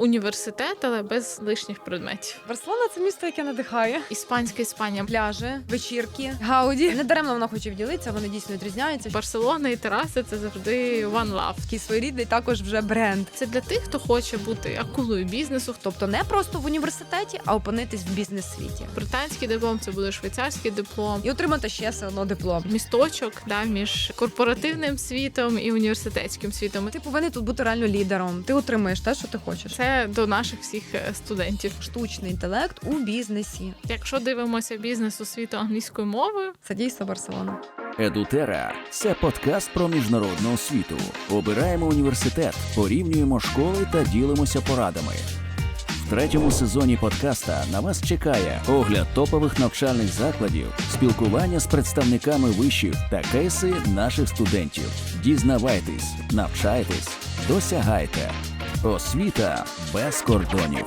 університет, але без лишніх предметів. Барселона це місто, яке надихає. Іспанська Іспанія. Пляжі, вечірки, гауді. Не даремно вона хоче вділитися, вони дійсно відрізняються. Барселона і тераси це завжди one love. Такий своєрідний також вже бренд. Це для тих, хто хоче бути акулою бізнесу. Тобто не просто в університеті, а опинитись в бізнес-світі. британський диплом, це буде швейцарський диплом. І отримати ще все одно диплом. Місточок да, між корпоративним світом і університетським світом. Ти повинен тут бути реально лідером. Ти отримаєш те, що ти хочеш. Це до наших всіх е, студентів. Штучний інтелект у бізнесі. Якщо дивимося бізнес у світу англійською мовою, Це дійсно Барселона. Едутера це подкаст про міжнародну освіту. Обираємо університет, порівнюємо школи та ділимося порадами. В третьому сезоні подкаста на вас чекає огляд топових навчальних закладів, спілкування з представниками вишів та кейси наших студентів. Дізнавайтесь, навчайтесь, досягайте. Освіта без кордонів.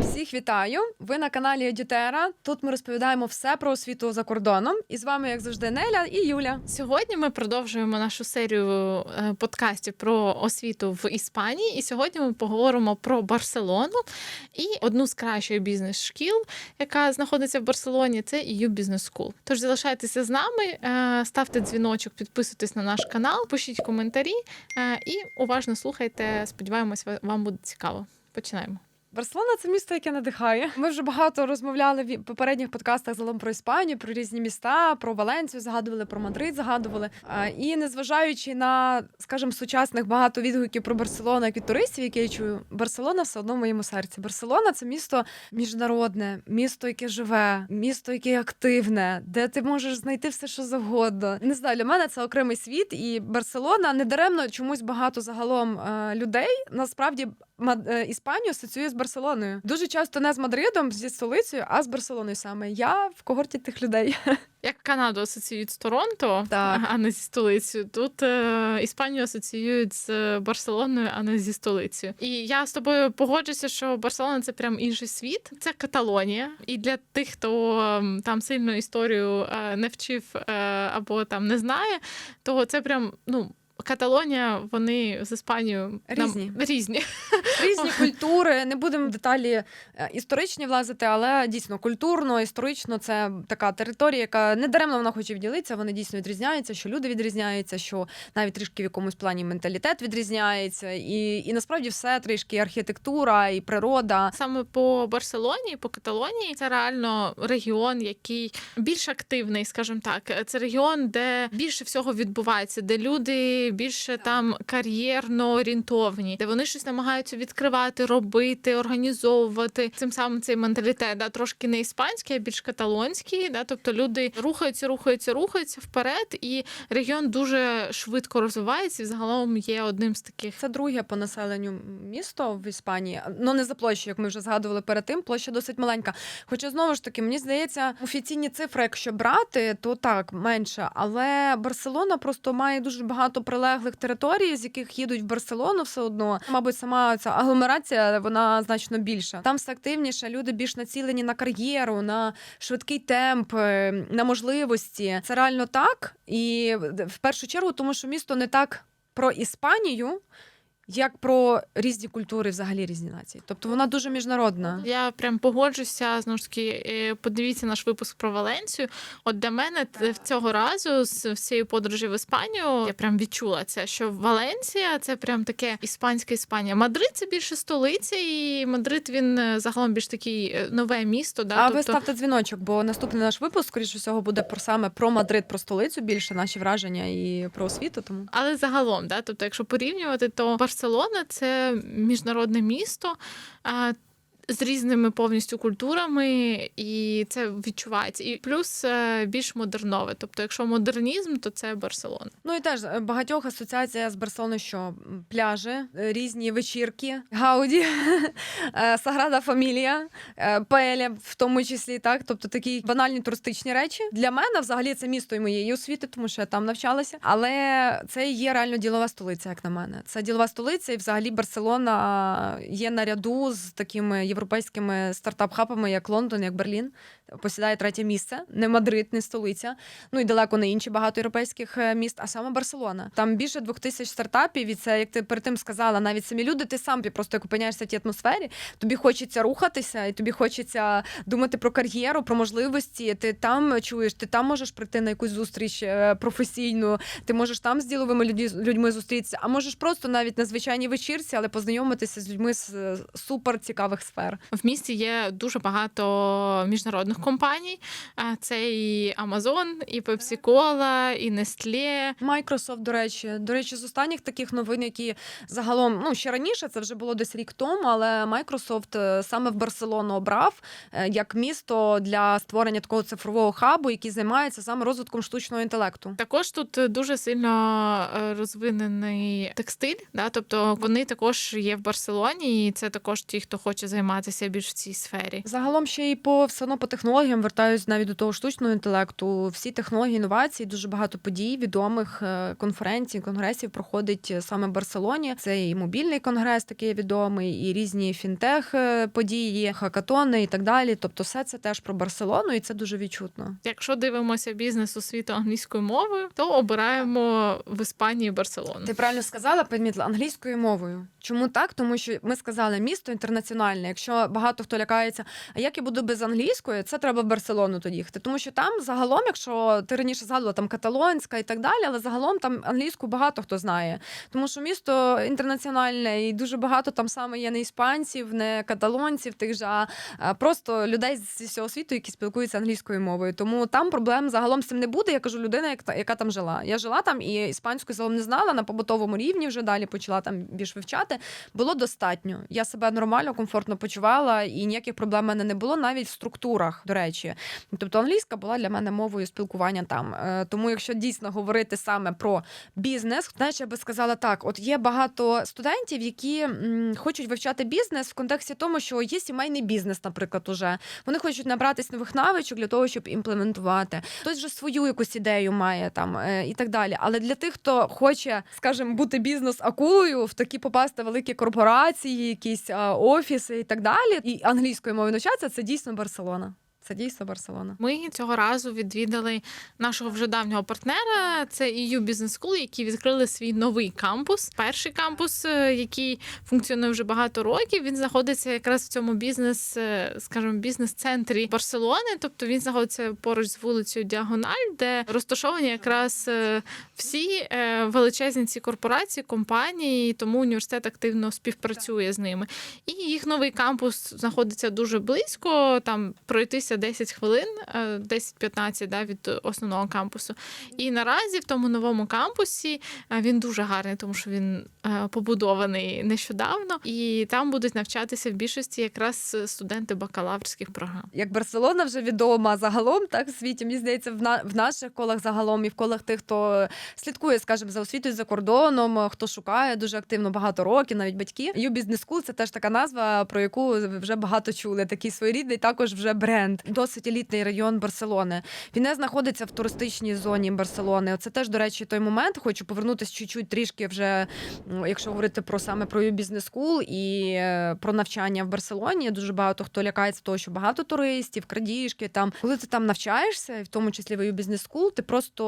Всіх вітаю! Ви на каналі Едютера. Тут ми розповідаємо все про освіту за кордоном. І з вами, як завжди, Неля і Юля. Сьогодні ми продовжуємо нашу серію е, подкастів про освіту в Іспанії. І сьогодні ми поговоримо про Барселону і одну з кращих бізнес-шкіл, яка знаходиться в Барселоні. Це EU Business School. Тож залишайтеся з нами, е, ставте дзвіночок, підписуйтесь на наш канал, пишіть коментарі е, і уважно слухайте. Сподіваємось, вам буде цікаво. Починаємо. Барселона це місто, яке надихає. Ми вже багато розмовляли в попередніх подкастах загалом про Іспанію, про різні міста, про Валенцію згадували, про Мадрид згадували. І незважаючи на, скажімо, сучасних багато відгуків про Барселону, як від туристів, які я чую, Барселона все одно в моєму серці. Барселона це місто міжнародне, місто, яке живе, місто, яке активне, де ти можеш знайти все, що завгодно. Не знаю, для мене це окремий світ, і Барселона недаремно чомусь багато загалом е, людей насправді Іспанію асоціює з Барселоною. Дуже часто не з Мадридом, зі столицею, а з Барселоною саме. Я в когорті тих людей. Як Канаду асоціюють з Торонто, Так. а не зі столицею. Тут е, Іспанію асоціюють з Барселоною, а не зі столицею. І я з тобою погоджуся, що Барселона це прям інший світ. Це Каталонія. І для тих, хто там сильно історію е, не вчив е, або там не знає, то це прям ну. Каталонія, вони з Іспанією нам- Різні. різні. Різні культури. Не будемо в деталі е, історичні влазити, але дійсно культурно, історично це така територія, яка не даремно вона хоче вділитися. Вони дійсно відрізняються, що люди відрізняються, що навіть трішки в якомусь плані менталітет відрізняється, і, і насправді все трішки і архітектура, і природа. Саме по Барселоні, по Каталонії, це реально регіон, який більш активний, скажімо так. Це регіон, де більше всього відбувається, де люди більше там кар'єрно орієнтовні, де вони щось намагаються відкривати, робити, організовувати. Цим самим цей менталітет, да, трошки не іспанський, а більш каталонський. Да, тобто люди рухаються, рухаються, рухаються вперед, і регіон дуже швидко розвивається. І загалом є одним з таких Це друге по населенню місто в Іспанії. Ну не за площу, як ми вже згадували перед тим. Площа досить маленька. Хоча знову ж таки, мені здається, офіційні цифри, якщо брати, то так менше. Але Барселона просто має дуже багато прилеглих територій, з яких їдуть в Барселону все одно. Мабуть, сама ця агломерація вона значно більша. Там все активніше. Люди більш націлені на кар'єру, на швидкий темп, е, на можливості. Це реально так. І в першу чергу, тому що місто не так про Іспанію. Як про різні культури, взагалі різні нації. Тобто вона дуже міжнародна. Я прям погоджуся знову ж таки. е, Подивіться наш випуск про Валенцію. От для мене в цього разу з всієї подорожі в Іспанію я прям відчула це, що Валенція це прям таке іспанська Іспанія. Мадрид це більше столиця, і Мадрид він е, загалом більш такий е, нове місто. Да? А ви тобто, ставте дзвіночок, бо наступний наш випуск, скоріше всього, буде про саме про Мадрид, про столицю більше наші враження і про освіту. Тому Але загалом, да, тобто, якщо порівнювати, то Барселона це міжнародне місто. З різними повністю культурами, і це відчувається. І плюс е, більш модернове. Тобто, якщо модернізм, то це Барселона. ну і теж е, багатьох асоціація з Барселоною, що пляжі, е, різні вечірки, гауді, Саграда Фамілія, Паеля, в тому числі, так, тобто такі банальні туристичні речі. Для мене взагалі це місто і моєї освіти, тому що я там навчалася. Але це є реально ділова столиця, як на мене. Це ділова столиця, і взагалі Барселона є наряду з такими європейськими стартап-хабами, як Лондон, як Берлін, посідає третє місце. Не Мадрид, не столиця. Ну і далеко не інші багато європейських е, міст, а саме Барселона. Там більше двох тисяч стартапів. І це, як ти перед тим сказала, навіть самі люди, ти сам просто як опиняєшся в тій атмосфері. Тобі хочеться рухатися, і тобі хочеться думати про кар'єру, про можливості. Ти там чуєш, ти там можеш прийти на якусь зустріч е, професійну. Ти можеш там з діловими людьми зустрітися, а можеш просто навіть на звичайній вечірці, але познайомитися з людьми з е, супер цікавих сфер. В місті є дуже багато міжнародних компаній. Це і Amazon, і Pepsi-Cola, і Nestlé. Microsoft, до речі, до речі, з останніх таких новин, які загалом ну ще раніше, це вже було десь рік тому, але Microsoft е, саме в Барселону обрав е, як місто для створення такого цифрового хабу, який займається саме розвитком штучного інтелекту. Також тут дуже сильно е, розвинений текстиль, да? тобто вони також є в Барселоні, і це також ті, хто хоче займатися більш в цій сфері. Загалом ще й по все одно по технологіям вертаюсь навіть до того штучного інтелекту. Всі технології, інновації, дуже багато подій, відомих е, конференцій, конгресів проходить е, саме в Барселоні. Це і мобільний конгрес, такий відомий, і різні фінтех е, події, хакатони і так далі. Тобто, все це теж про Барселону, і це дуже відчутно. Якщо дивимося бізнес освіту англійською мовою, то обираємо в Іспанії Барселону. Ти правильно сказала, підмітла англійською мовою. Чому так? Тому що ми сказали місто інтернаціональне. Якщо багато хто лякається, а як я буду без англійської, це треба в Барселону тоді їхати. Тому що там загалом, якщо ти раніше згадувала там каталонська і так далі, але загалом там англійську багато хто знає. Тому що місто інтернаціональне і дуже багато там саме є не іспанців, не каталонців, тих же, а просто людей зі всього світу, які спілкуються англійською мовою. Тому там проблем загалом з цим не буде. Я кажу, людина, яка там жила. Я жила там і іспанську загалом не знала на побутовому рівні. Вже далі почала там більш вивчати. Було достатньо. Я себе нормально, комфортно почувала, і ніяких проблем в мене не було навіть в структурах. До речі, тобто англійська була для мене мовою спілкування там. Е, Тому, якщо дійсно говорити саме про бізнес, знаєш, я би сказала так: от є багато студентів, які хочуть вивчати бізнес в контексті тому, що є сімейний бізнес, наприклад, уже вони хочуть набратись нових навичок для того, щоб імплементувати. Хтось вже свою якусь ідею має там е, і так далі. Але для тих, хто хоче, скажімо, бути бізнес-акулою, в такі попасти великі корпорації, якісь офіси і так далі, і англійською мовою навчатися, це дійсно Барселона. Це дійсно Барселона. Ми цього разу відвідали нашого вже давнього партнера. Це EU Business School, які відкрили свій новий кампус. Перший кампус, е, який функціонує вже багато років. Він знаходиться якраз в цьому бізнес, е, скажімо, бізнес-центрі Барселони. Тобто він знаходиться поруч з вулицею Діагональ, де розташовані якраз е, всі величезні ці корпорації, компанії, тому університет активно співпрацює з ними. І їх новий кампус знаходиться дуже близько. Там пройтися 10 хвилин, е, 10-15 да, від основного кампусу. І наразі в тому новому кампусі е, він дуже гарний, тому що він е, побудований нещодавно, і там будуть навчатися в більшості якраз студенти бакалаврських програм. Як Барселона вже відома загалом, так в світі, мені здається, в, на, в наших колах загалом і в колах тих, хто слідкує, скажімо, за освітою за кордоном, хто шукає дуже активно багато років, навіть батьки. Business School – це теж така назва, про яку вже багато чули. Такий своєрідний також вже бренд. Досить елітний район Барселони. Він не знаходиться в туристичній зоні Барселони. Це теж, до речі, той момент. Хочу повернутися чуть-чуть трішки вже, якщо говорити про саме про School і е, про навчання в Барселоні. Дуже багато хто лякається того, що багато туристів, крадіжки там. Коли ти там навчаєшся, в тому числі в School, ти просто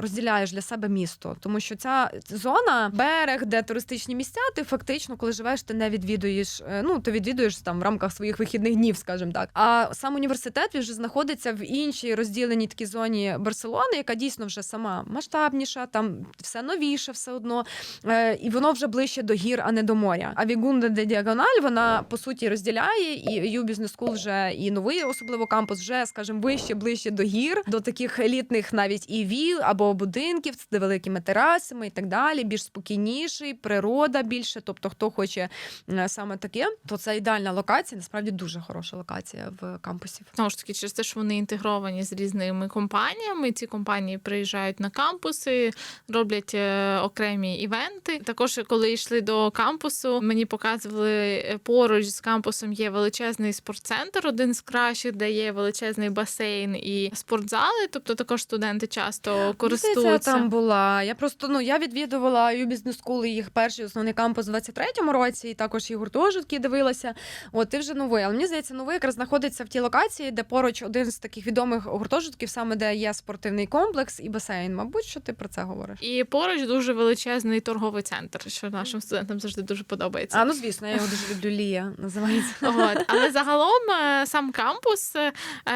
розділяєш для себе місто, тому що ця зона, берег, де туристичні місця, ти фактично, коли живеш, ти не відвідуєш. е, Ну ти відвідуєш там в рамках своїх вихідних днів, скажімо так. А сам університет він вже знаходиться в іншій розділеній такій зоні Барселони, яка дійсно вже сама масштабніша, там все новіше, все одно, е, і воно вже ближче до гір, а не до моря. А Вігунда де Діагональ вона по суті розділяє, і U Business School вже і новий, особливо кампус, вже скажімо, вище, ближче до гір, до таких елітних навіть і віл або будинків з великими терасами і так далі. Більш спокійніший, природа більше. Тобто, хто хоче е, саме таке, то це ідеальна локація. Насправді дуже хороша локація в кампусі. Знову ж таки через те, що вони інтегровані з різними компаніями. Ці компанії приїжджають на кампуси, роблять е, окремі івенти. Також, коли йшли до кампусу, мені показували е, поруч з кампусом є величезний спортцентр, один з кращих, де є величезний басейн і спортзали. Тобто також студенти часто користуються. Я там була. Я просто ну я відвідувала Business School, їх перший основний кампус у 23-му році, і також і гуртожитки дивилася. От ти вже новий. Але мені здається, новий якраз знаходиться в тій локації, де поруч один з таких відомих гуртожитків, саме де є спортивний комплекс і басейн. Мабуть, що ти про це говориш? І поруч дуже величезний торговий центр, що нашим студентам завжди дуже подобається. А ну звісно, я його дуже люблю. Лія називається. От. Але загалом е, сам кампус, е,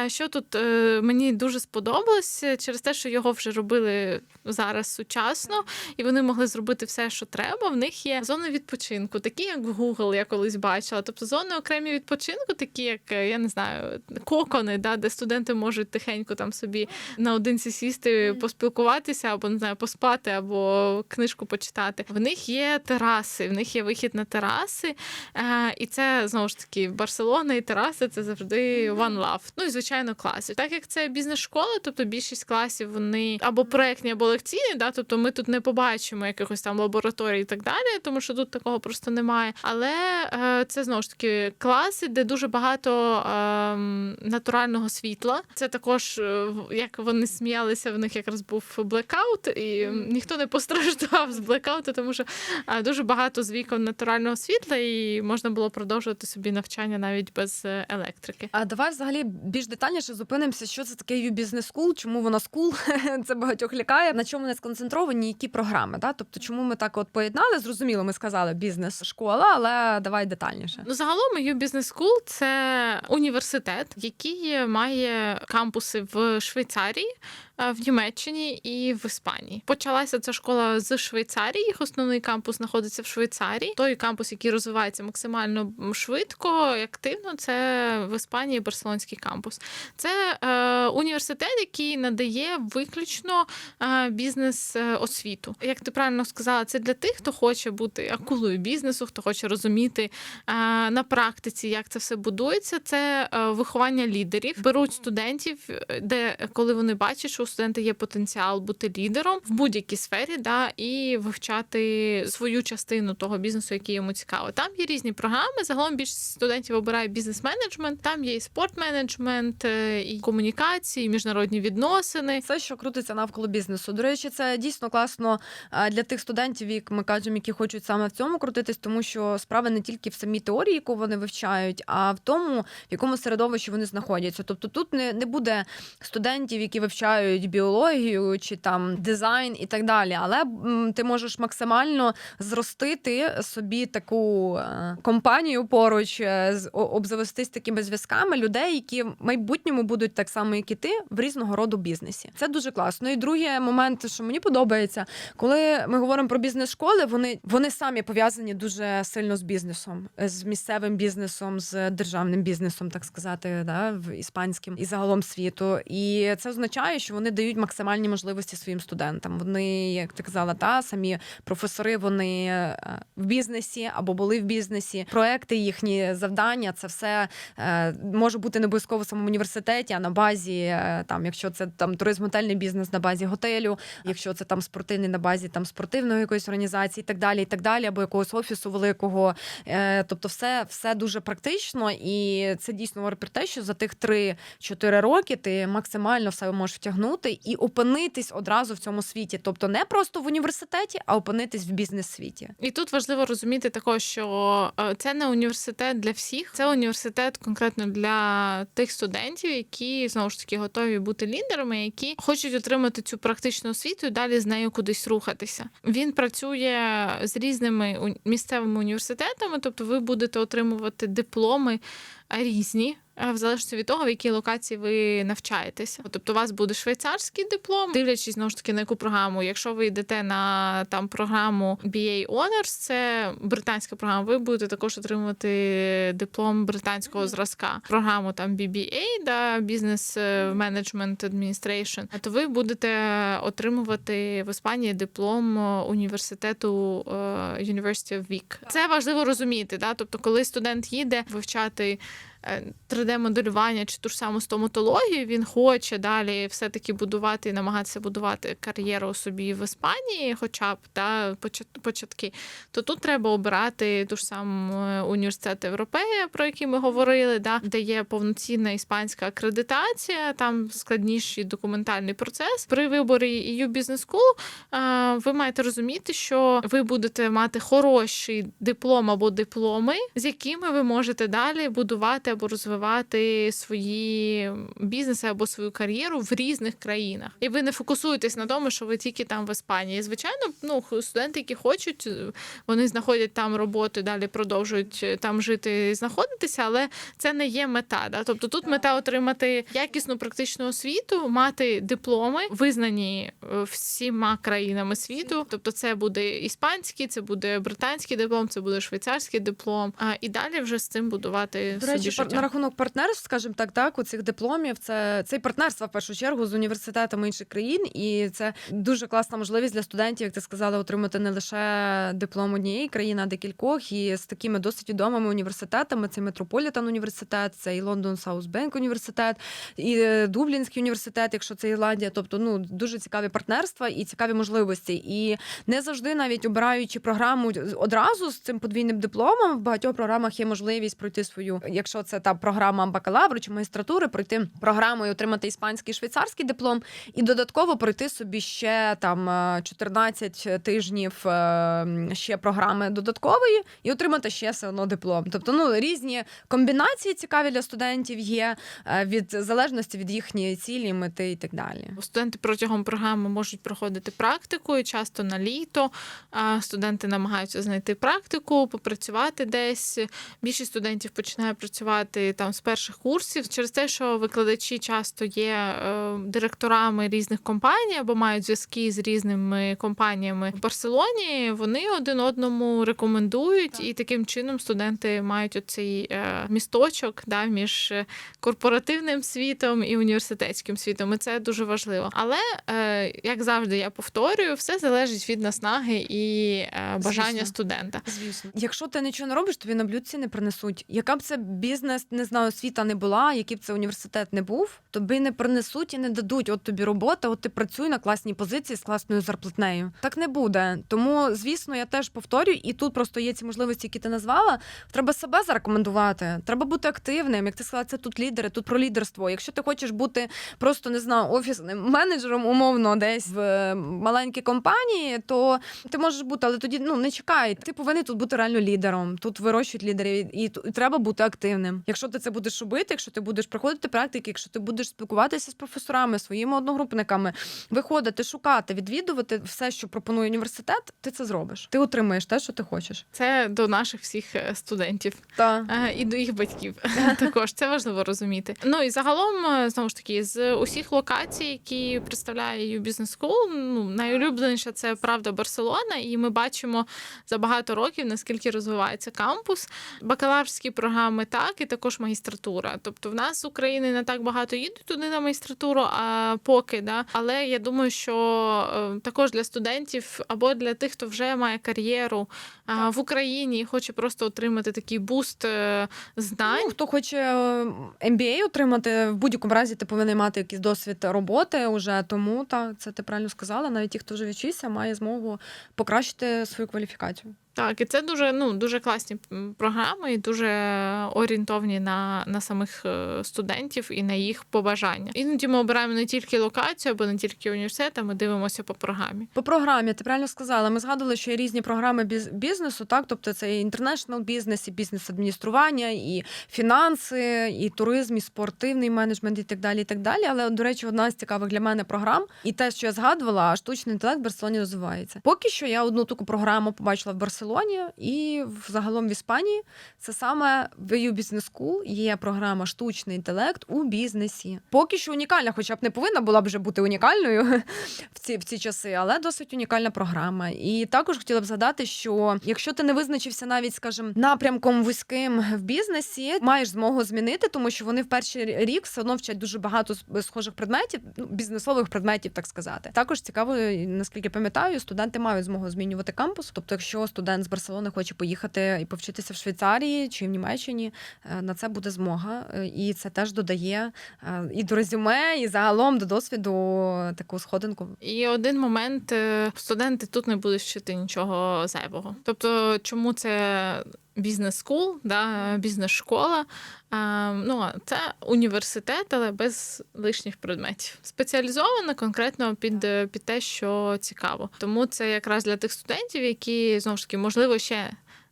що тут е, мені дуже сподобалось через те, що його вже робили зараз сучасно, і вони могли зробити все, що треба. В них є зони відпочинку, такі як в Google, я колись бачила. Тобто зони окремі відпочинку, такі як я не знаю, кокони, да, де студенти можуть тихенько там собі наодинці сісти, поспілкуватися або не знаю, поспати, або книжку почитати. В них є тераси, в них є вихід на тераси. Е, і це знову ж таки Барселона і тераси це завжди one love. Ну і звичайно, класи. Так як це бізнес-школа, тобто більшість класів вони або проектні, або лекційні. Да, тобто ми тут не побачимо якихось там лабораторій і так далі, тому що тут такого просто немає. Але е, це знову ж таки класи, де дуже багато е, натурального світла. Це також е, як вони сміялися, в них якраз був блекаут, і ніхто не постраждав з блекауту, тому що дуже багато з вікон натурального світла, і можна було продовжувати собі навчання навіть без е, електрики. А давай взагалі більш детальніше зупинимося, що це таке U Business School, чому вона скул, це багатьох лякає, на чому не сконцентровані, які програми. Да? Тобто, чому ми так от поєднали? Зрозуміло, ми сказали бізнес-школа, але давай детальніше. Ну, загалом U Business School – це університет, який має кампуси в Швейцарії, в Німеччині і в Іспанії. Почалася ця школа з Швейцарії. Їх основний кампус знаходиться в Швейцарії. Той кампус, який розвивається максимально швидко і активно, це в Іспанії Барселонський кампус. Це е, університет, який надає виключно е, бізнес е. Як ти правильно сказала, це для тих, хто хоче бути акулою бізнесу, хто хоче розуміти е, на практиці, як це все будується. Це е, виховання лідерів. Беруть студентів, е, де коли вони бачать, що у студента є потенціал бути лідером в будь-якій сфері, да, і вивчати свою частину того бізнесу, який йому цікаво. Там є різні програми. Загалом більшість студентів обирає бізнес-менеджмент. Там є і спорт-менеджмент, е, і комунікації, і міжнародні відносини. Все, що крутиться навколо бізнесу. До речі, це дійсно класно для тих студентів, як ми кажемо, які хочуть саме в цьому крутитись, тому що справа не тільки в самій теорії, яку вони вивчають, а в тому, в якому середовищі вони знаходяться. Тобто тут не, не буде студентів, які вивчають біологію чи там дизайн і так далі. Але ти можеш максимально зростити собі таку е, компанію поруч, е, обзавестись такими зв'язками людей, які в майбутньому будуть так само, як і ти, в різного роду бізнесі. Це дуже класно. І другий момент, що мені подобається, коли ми говоримо про бізнес-школи, вони, вони самі пов'язані дуже сильно з бізнесом, з місцевим бізнесом, з державним бізнесом, так сказати, да, в іспанським і загалом світу. І це означає, що вони дають максимальні можливості своїм студентам. Вони, як ти казала, та самі професори, вони е, в бізнесі або були в бізнесі. Проекти їхні завдання, це все е, може бути не обов'язково в самому університеті, а на базі е, там, якщо це там туризм-готельний бізнес на базі готелю, якщо це там спортивний на базі там спортивної якоїсь організації, і так далі, і так далі, або якогось офісу великого. Тобто, все, все дуже практично, і це дійсно говорить про те, що за тих 3-4 роки ти максимально все можеш втягнути і опинитись одразу в цьому світі. Тобто не просто в університеті, а опинитись в бізнес-світі. І тут важливо розуміти також, що е, це не університет для всіх, це університет конкретно для тих студентів, які знову ж таки готові бути лідерами, які хочуть отримати цю практичну освіту і далі з нею кудись рухатися. Він працює з різними місцевими університетами, тобто ви будете отримувати дипломи різні. Е, В залежності від того, в якій локації ви навчаєтеся. Тобто, у вас буде швейцарський диплом, дивлячись знову ж таки на яку програму. Якщо ви йдете на там програму BA Honors, це британська програма, ви будете також отримувати диплом британського зразка. Програму там BBA, да, Business Management Administration, то ви будете отримувати в Іспанії диплом е, університету е, University of Vic. Це важливо розуміти. Да? Тобто, коли студент їде вивчати 3D-моделювання чи ту ж саму стоматологію, він хоче далі все-таки будувати і намагатися будувати кар'єру собі в Іспанії, хоча б та початки, то тут треба обирати ту ж саму е, університет Європея, про який ми говорили, да, де є повноцінна іспанська акредитація, там складніший документальний процес. При виборі EU Business School е, ви маєте розуміти, що ви будете мати хороший диплом або дипломи, з якими ви можете далі будувати або розвивати свої бізнеси або свою кар'єру в різних країнах. І ви не фокусуєтесь на тому, що ви тільки там в Іспанії. Звичайно, ну студенти, які хочуть, вони знаходять там роботу, далі продовжують е, там жити і знаходитися, але це не є мета. Да? Тобто тут мета отримати якісну практичну освіту, мати дипломи, визнані е, всіма країнами світу. Тобто, це буде іспанський, це буде британський диплом, це буде швейцарський диплом. А і далі вже з цим будувати До собі речі, життя. на рахунок партнерств, скажімо так, так, у цих дипломів це, це і партнерство в першу чергу з університетами інших країн, і це дуже класна можливість для студентів, як ти сказала, отримати не лише диплом однієї країни, а декількох, і з такими досить відомими університетами. Це Метрополітен університет, це і Лондон Саусбенк університет, і е, Дублінський університет, якщо це Ірландія. Тобто, ну дуже цікаві партнерства і цікаві можливості. І не завжди, навіть обираючи програму одразу з цим подвійним дипломом, в багатьох програмах є можливість пройти свою, якщо це та програма бакалавру чи магістратури, пройти програму і отримати іспанський і швейцарський диплом, і додатково пройти собі ще там е, 14 тижнів е, ще програми додаткової і отримати ще все одно диплом. Тобто, ну різні комбінації цікаві для студентів є е, від залежності від їхньої цілі, мети і так далі. Студенти протягом програми можуть проходити практику, і часто на літо студенти намагаються знайти практику, попрацювати десь. Більшість студентів починає працювати там з перших курсів через те, що викладачі часто є е, директорами різних компаній або мають зв'язки з різними компаніями в Барселоні. Вони один одному рекомендують, і таким чином студенти мають оцей е, місточок да, між корпоративним світом і університетським світом. І це дуже важливо. Але е, як завжди, я повторюю, все залежить від наснаги і бажання Звісно. студента. Звісно, якщо ти нічого не робиш, тобі на блюдці не принесуть. Яка б це бізнес, не знаю, освіта не була, який б це університет не був, тобі не принесуть і не дадуть. От тобі робота, от ти працюй на класній позиції з класною зарплатнею. Так не буде. Тому, звісно, я теж повторюю, і тут просто є ці можливості, які ти назвала. Треба себе зарекомендувати. Треба бути активним. Як ти сказала, це тут лідери, тут про лідерство. Якщо ти хочеш бути просто не знаю, офісним менеджером, умовно, десь в е, маленькій компанії, то ти можеш бути, але тоді ну не чекай. Ти повинен тут бути реально лідером. Тут вирощують лідерів, і треба бути активним. Якщо ти це будеш робити, якщо ти будеш проходити практики, якщо ти будеш спілкуватися з професорами, своїми одногрупниками, виходити, шукати, відвідувати все, що пропонує університет, ти це зробиш. Ти отримаєш те, що ти хочеш. Це до наших всіх е, студентів. Та Е, і до їх батьків також це важливо розуміти. Ну і загалом, е, знову ж таки, з усіх локацій, які представляє U Business School, ну найулюбленіша це правда Барселона, і ми бачимо за багато років наскільки розвивається кампус. Бакалаврські програми так, і також магістратура. Тобто, в нас України не так багато їдуть туди на магістратуру, а поки да. Але я думаю, що е, також для студентів або для тих, хто вже має кар'єру в Україні і хоче просто отримати такий буст е, знань. Ну, хто хоче е, MBA отримати, в будь-якому разі ти повинен мати якийсь досвід роботи уже. Тому так, це ти правильно сказала. Навіть ті, хто вже відчився, має змогу покращити свою кваліфікацію. Так, і це дуже ну дуже класні програми, і дуже орієнтовні на, на самих е, студентів і на їх побажання. Іноді ми обираємо не тільки локацію або не тільки університет, а ми дивимося по програмі. По програмі ти правильно сказала. Ми згадували, що є різні програми біз- бізнесу, так тобто це і інтернешнл бізнес, і бізнес адміністрування, і фінанси, і туризм, і спортивний менеджмент, і так далі. І так далі. Але до речі, одна з цікавих для мене програм, і те, що я згадувала, штучний інтелект в Барселоні розвивається. Поки що я одну таку програму побачила в Барселоні і в- загалом в Іспанії. Це саме в EU Business School є програма штучний інтелект у бізнесі. Поки що унікальна, хоча б не повинна була б вже бути унікальною в ці, в ці часи, але досить унікальна програма. І також хотіла б згадати, що якщо ти не визначився навіть, скажімо, напрямком вузьким в бізнесі, маєш змогу змінити, тому що вони в перший рік все одно вчать дуже багато схожих предметів, ну бізнесових предметів, так сказати. Також цікаво, наскільки пам'ятаю, студенти мають змогу змінювати кампус. Тобто, якщо студент з Барселони хоче поїхати і повчитися в Швейцарії чи в Німеччині, е, на це буде змога. Е, І це теж додає е, і до резюме, і загалом до досвіду таку сходинку. І один момент студенти тут не будуть вчити нічого зайвого. Тобто, чому це бізнес-скул, да, бізнес-школа? А, ну, це університет, але без лишніх предметів. Спеціалізовано конкретно під, під те, що цікаво. Тому це якраз для тих студентів, які знову ж таки, можливо, ще.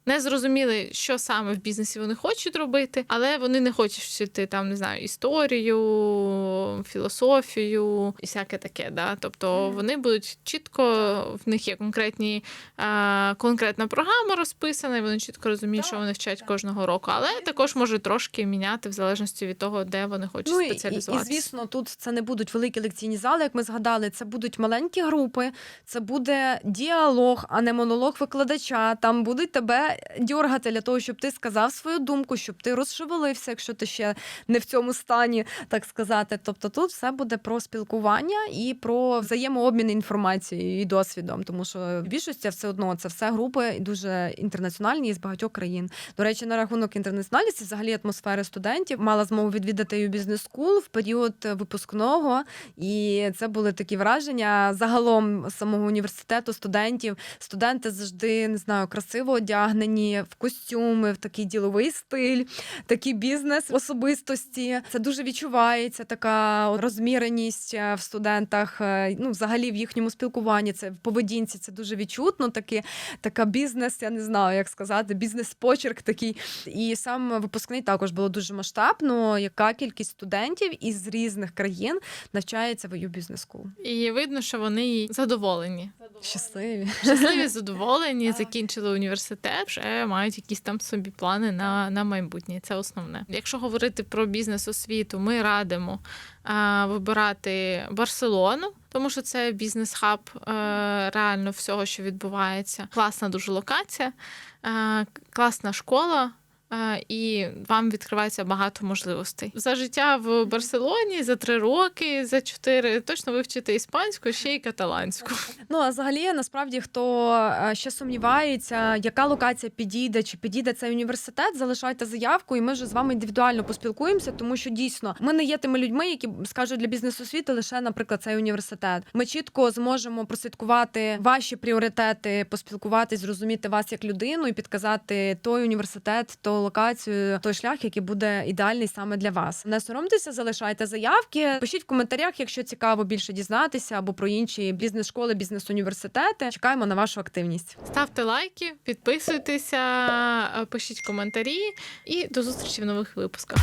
Не зрозуміли, що саме в бізнесі вони хочуть робити, але вони не хочуть вчити там, не знаю, історію, філософію і всяке таке. Да? Тобто вони будуть чітко, в них є конкретні, е, конкретна програма розписана, і вони чітко розуміють, що вони вчать кожного року. Але також можуть трошки міняти в залежності від того, де вони хочуть Ну і, і, і звісно, тут це не будуть великі лекційні зали, як ми згадали. Це будуть маленькі групи, це буде діалог, а не монолог викладача. Там будуть тебе дьоргати для того, щоб ти сказав свою думку, щоб ти розшевелився, якщо ти ще не в цьому стані, так сказати. Тобто тут все буде про спілкування і про взаємообмін інформацією і досвідом, тому що в більшості все одно це все групи дуже інтернаціональні з багатьох країн. До речі, на рахунок інтернаціональності, взагалі атмосфери студентів, мала змогу відвідати бізнес School в період випускного, і це були такі враження загалом самого університету, студентів. Студенти завжди не знаю, красиво одягнені в костюми, в такий діловий стиль, такий бізнес особистості. Це дуже відчувається така розміреність е, в студентах. е, Ну, взагалі в їхньому спілкуванні, це в поведінці це дуже відчутно. Такі, така бізнес, я не знаю, як сказати, бізнес-почерк такий. І сам випускний також було дуже масштабно. Яка кількість студентів із різних країн навчається в Business School? І видно, що вони задоволені. Щасливі. Щасливі, задоволені, закінчили університет, вже мають якісь там собі плани на, на майбутнє. Це основне. Якщо говорити про бізнес освіту, ми радимо а, вибирати Барселону. Тому що це бізнес-хаб е, реально всього, що відбувається. Класна дуже локація, е, класна школа, е, і вам відкривається багато можливостей. За життя в Барселоні за три роки, за чотири точно вивчити іспанську, ще й каталанську. Ну а взагалі, насправді, хто е, ще сумнівається, яка локація підійде, чи підійде цей університет, залишайте заявку, і ми вже з вами індивідуально поспілкуємося, тому що дійсно ми не є тими людьми, які скажуть для бізнес освіти лише, наприклад, цей університет. Ми чітко зможемо прослідкувати ваші пріоритети, поспілкуватись, зрозуміти вас як людину і підказати той університет, ту локацію, той шлях, який буде ідеальний саме для вас. Не соромтеся, залишайте заявки. Пишіть в коментарях, якщо цікаво більше дізнатися або про інші бізнес-школи, бізнес-університети. Чекаємо на вашу активність. Ставте лайки, підписуйтеся, е, пишіть коментарі і до зустрічі в нових випусках.